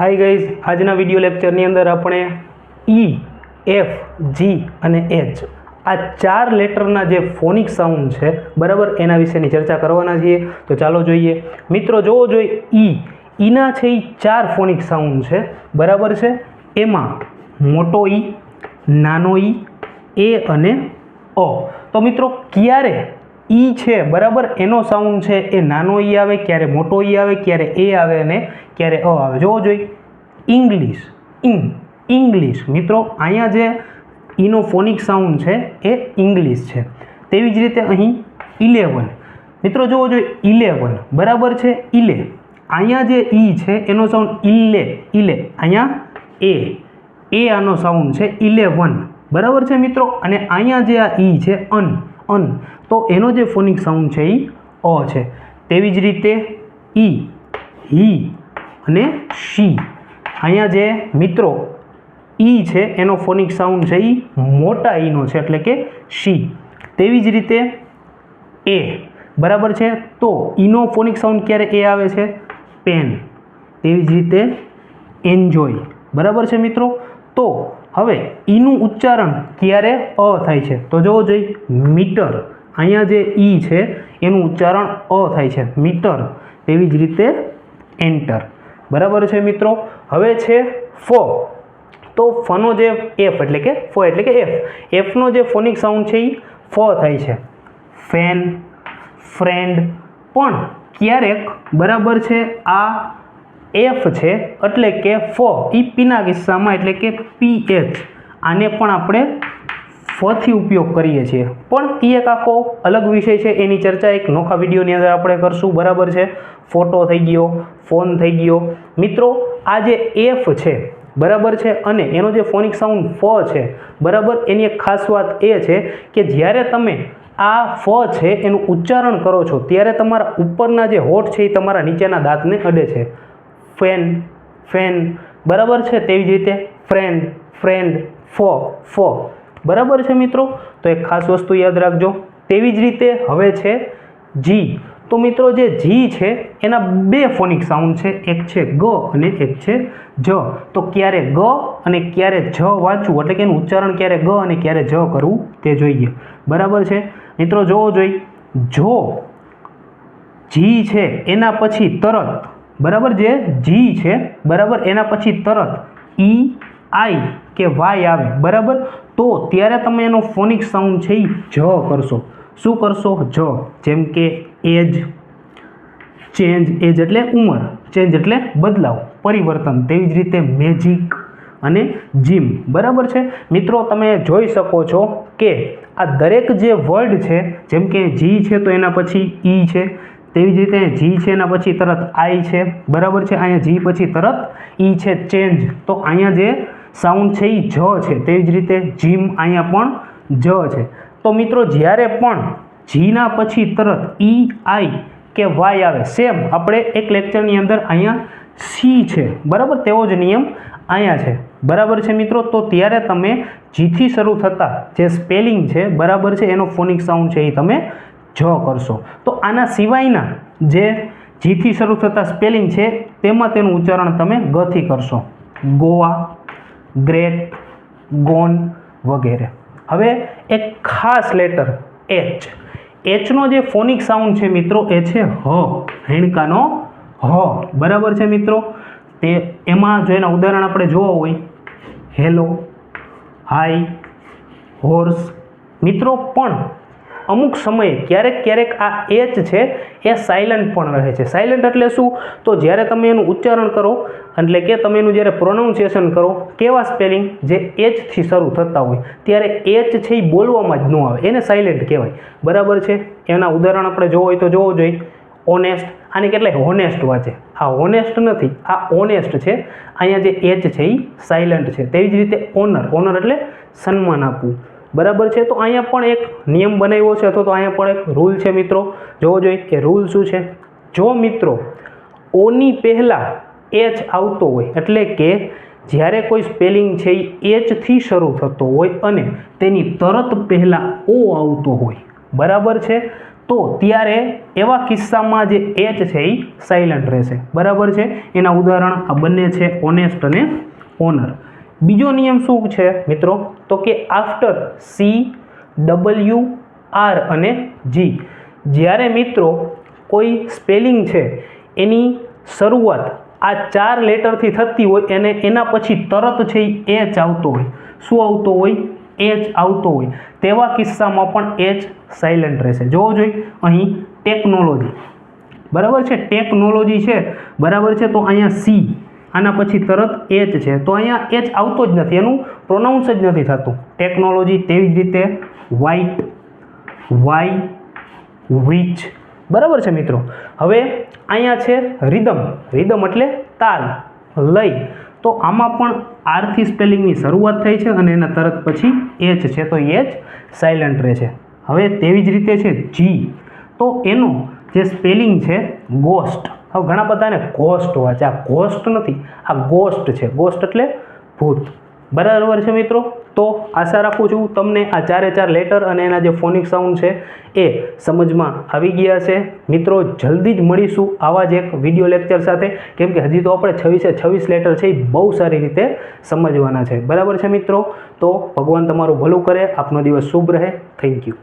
હાય guys આજના video લેક્ચરની અંદર આપણે ઈ એફ જી અને એચ આ ચાર લેટરના જે ફોનિક સાઉન્ડ છે, બરાબર? એના વિશેની ચર્ચા કરવાના છીએ. તો ચાલો જોઈએ. મિત્રો, જોવો જોઈએ ઈ ઈના છે એ ચાર ફોનિક સાઉન્ડ છે, બરાબર છે? એમાં મોટો ઈ નાનો ઈ એ અને અ તો મિત્રો, ક્યારે ઈ છે, બરાબર? એનો સાઉન્ડ છે, એ નાનો ઈ આવે, ક્યારે મોટો ઈ આવે, ક્યારે એ આવે અને ક્યારે અ આવે. જોવો જોઈએ. ઇંગ્લિશ ઇંગ ઇંગ્લિશ મિત્રો, અહીંયા જે ઈનો ફોનિક સાઉન્ડ છે, એ ઇંગ્લિશ છે. તેવી જ રીતે અહીં ઇલેવન મિત્રો જુઓ જોઈએ ઇલેવન બરાબર છે? ઇલે અહીંયા જે ઈ છે, એનો સાઉન્ડ ઇલે ઇલે અહીંયા એ એ આનો સાઉન્ડ છે ઇલેવન બરાબર છે, મિત્રો? અને અહીંયા જે આ ઈ છે અન અન તો એનો જે ફોનિક સાઉન્ડ છે એ અ છે. તેવી જ રીતે ઈ હી અને શી અહીંયા જે મિત્રો ઈ છે, એનો ફોનિક સાઉન્ડ છે એ મોટા ઈનો છે, એટલે કે શી તેવી જ રીતે એ બરાબર છે? તો ઈનો ફોનિક સાઉન્ડ ક્યારે એ આવે છે? પેન તેવી જ રીતે એન્જોય બરાબર છે મિત્રો? તો હવે ઈનું ઉચ્ચારણ ક્યારે અ થાય છે? તો જોવો જોઈએ મીટર. અહીંયા જે ઈ છે, એનું ઉચ્ચારણ અ થાય છે. મીટર. તેવી જ રીતે એન્ટર બરાબર છે મિત્રો? હવે છે ફો. તો ફનો જે એફ એટલે કે ફો એટલે કે એફ. એફનો જે ફોનિક સાઉન્ડ છે એ ફો થાય છે. Fan, friend. પણ ક્યારેક બરાબર છે આ એફ છે એટલે કે ફો. ઈ પીના કિસ્સામાં એટલે કે પી એચ. આને પણ આપણે ફથી ઉપયોગ કરીએ છીએ. પણ એ એક આખો અલગ વિષય છે. એની ચર્ચા એક નોખા વિડીયોની અંદર આપણે કરશું. બરાબર છે? ફોટો થઈ ગયો, ફોન થઈ ગયો. મિત્રો, આ જે એફ છે, બરાબર છે? અને એનો જે ફોનિક સાઉન્ડ ફ છે, બરાબર? એની એક ખાસ વાત એ છે કે જ્યારે તમે આ ફ છે, એનું ઉચ્ચારણ કરો છો, ત્યારે તમારા ઉપરના જે હોઠ છે, એ તમારા નીચેના દાંતને અડે છે. ફેન ફેન, બરાબર છે? તેવી જ રીતે ફ્રેન્ડ ફ્રેન્ડ, ફો ફો. બરાબર છે મિત્રો? તો એક ખાસ વસ્તુ યાદ રાખજો. તેવી જ રીતે હવે છે જી તો મિત્રો જે જી છે, એના બે ફોનિક સાઉન્ડ છે. એક છે ગ અને એક છે જ. તો ક્યારે ગ અને ક્યારે જ વાંચવું? એટલે કે એનું ઉચ્ચારણ ક્યારે ગ અને ક્યારે જ કરવું તે જોઈએ. બરાબર છે? મિત્રો જોવો જોઈએ જો જી છે, એના પછી તરત. બરાબર જે જી છે, બરાબર? એના પછી તરત ઈ આઈ કે વાય આવે. બરાબર? તો ત્યારે તમે એનો ફોનિક સાઉન્ડ છે એ જ કરશો. શું કરશો? જ. જેમ કે એજ ચેન્જ એજ એટલે ઉંમર ચેન્જ એટલે બદલાવ, પરિવર્તન. તેવી જ રીતે મેજિક અને જીમ બરાબર છે? મિત્રો, તમે જોઈ શકો છો કે આ દરેક જે વર્ડ છે, જેમ કે જી છે તો એના પછી ઈ છે, તેવી જ રીતે જી છે એના પછી તરત આઈ છે. બરાબર છે? અહીંયા જી પછી તરત ઈ છે. ચેન્જ તો અહીંયા જે સાઉન્ડ છે એ જ છે તેવી જ રીતે જીમ અહીંયા પણ જ છે. તો મિત્રો, જ્યારે પણ જીના પછી તરત ઈ આઈ કે વાય આવે, સેમ આપણે એક લેક્ચરની અંદર અહીંયા સી છે, બરાબર? તેવો જ નિયમ અહીંયા છે. બરાબર છે મિત્રો? તો ત્યારે તમે જીથી શરૂ થતા જે સ્પેલિંગ છે, બરાબર છે, એનો ફોનિક સાઉન્ડ છે એ તમે જ કરશો. તો આના સિવાયના જે જીથી શરૂ થતા સ્પેલિંગ છે, તેમાં તેનું ઉચ્ચારણ તમે ગથી કરશો. ગોવા ગ્રેટ, ગોન વગેરે. હવે એક ખાસ લેટર એચ એચનો જે ફોનિક સાઉન્ડ છે મિત્રો, એ છે હ. હેણકાનો હ. બરાબર છે મિત્રો? તે એમાં જો એના ઉદાહરણ આપણે જોવા હોય, હેલો, હાય, હોર્સ. મિત્રો, પણ અમુક સમયે ક્યારેક ક્યારેક આ એચ છે, એ સાયલન્ટ પણ રહે છે. સાયલન્ટ એટલે શું? તો જ્યારે તમે એનું ઉચ્ચારણ કરો એટલે કે તમે એનું જ્યારે પ્રોનાઉન્સિએશન કરો, કેવા સ્પેલિંગ જે એચથી શરૂ થતા હોય, ત્યારે એચ છે એ બોલવામાં જ ન આવે, એને સાયલેન્ટ કહેવાય. બરાબર છે? એના ઉદાહરણ આપણે જોવો હોય તો જોવો જોઈએ. ઓનેસ્ટ આને કેટલાય? હોનેસ્ટ વાંચે. આ હોનેસ્ટ નથી. આ ઓનેસ્ટ છે. અહીંયા જે એચ છે એ સાયલન્ટ છે. તેવી જ રીતે ઓનર ઓનર એટલે સન્માન આપવું. બરાબર છે? તો અહીંયા પણ એક નિયમ બનાવ્યો છે, અથવા તો અહીંયા પણ એક રૂલ છે મિત્રો. જોવો જોઈએ કે રૂલ શું છે? જો મિત્રો, ઓની પહેલાં એચ આવતો હોય. એટલે કે જ્યારે કોઈ સ્પેલિંગ છે એ એચથી શરૂ થતો હોય અને તેની તરત પહેલાં ઓ આવતો હોય. બરાબર છે? તો ત્યારે એવા કિસ્સામાં જે એચ છે એ સાયલન્ટ રહેશે. બરાબર છે? એના ઉદાહરણ આ બંને છે ઓનેસ્ટ અને ઓનર બીજો નિયમ શું છે મિત્રો? તો કે આફ્ટર સી ડબલ્યુ આર અને જી જ્યારે મિત્રો કોઈ સ્પેલિંગ છે, એની શરૂઆત આ ચાર લેટરથી થતી હોય એને એના પછી તરત છે એ એચ આવતો હોય. શું આવતો હોય? એચ આવતો હોય. તેવા કિસ્સામાં પણ એચ સાયલન્ટ રહેશે. જોવો જોઈએ અહીં ટેકનોલોજી બરાબર છે? ટેકનોલોજી છે. બરાબર છે? તો અહીંયા સી આના પછી તરત એચ છે. તો અહીંયા એચ આવતો જ નથી. એનું પ્રોનાઉન્સ જ નથી થતું. ટેકનોલોજી તેવી જ રીતે વ્હાઇટ વાય વિચ બરાબર છે મિત્રો? હવે અહીંયા છે રિધમ. રિધમ એટલે તાલ. લય. તો આમાં પણ આરથી સ્પેલિંગની શરૂઆત થઈ છે અને એના તરત પછી એચ છે. તો એચ સાયલન્ટ રહે છે. હવે તેવી જ રીતે છે જી તો એનું જે સ્પેલિંગ છે ગોસ્ટ હવે ઘણા બધાને ગોસ્ટ વાંચે આ ગોસ્ટ નથી. આ ગોસ્ટ છે. ગોસ્ટ એટલે ભૂત. બરાબર છે મિત્રો? તો આશા રાખું છું તમને આ ચારે ચાર લેટર અને એના જે ફોનિક સાઉન્ડ છે એ સમજમાં આવી ગયા છે. મિત્રો, જલ્દી જ મળીશું આવા જ એક વીડિયો લેક્ચર સાથે. કેમ કે હજી તો આપણે છવ્વીસે છવ્વીસ લેટર છે એ બહુ સારી રીતે સમજવાના છે. બરાબર છે મિત્રો? તો ભગવાન તમારું ભલું કરે. આપનો દિવસ શુભ રહે. Thank you